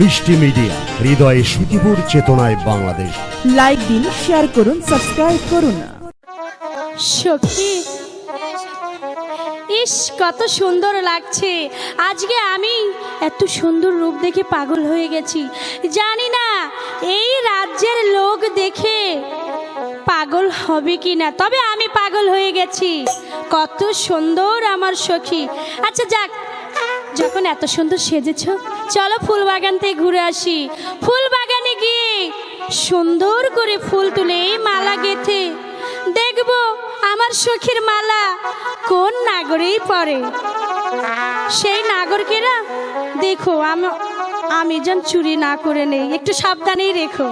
মিষ্টি মিডিয়া হৃদয়ে সুখীপুর চেতনায় বাংলাদেশ। লাইক দিন শেয়ার করুন সাবস্ক্রাইব করুন। সখী ইস কত সুন্দর লাগছে। আজকে আমি এত সুন্দর রূপ দেখে পাগল হয়ে গেছি। জানি না এই রাজ্যের লোক দেখে পাগল হবে কি না তবে আমি পাগল হয়ে গেছি। কত সুন্দর আমার সখী। আচ্ছা যাক যখন এত সুন্দর সেজেছ চলো ফুল বাগান থেকে ঘুরে আসি। ফুল বাগানে গিয়ে সুন্দর করে ফুল তুলে মালা গেথে দেখব আমার সখীর মালা কোন নাগরেই পরে। সেই নাগরকেরা দেখো, আমি আমি যেন চুরি না করে নেই। একটু সাবধানেই রেখো।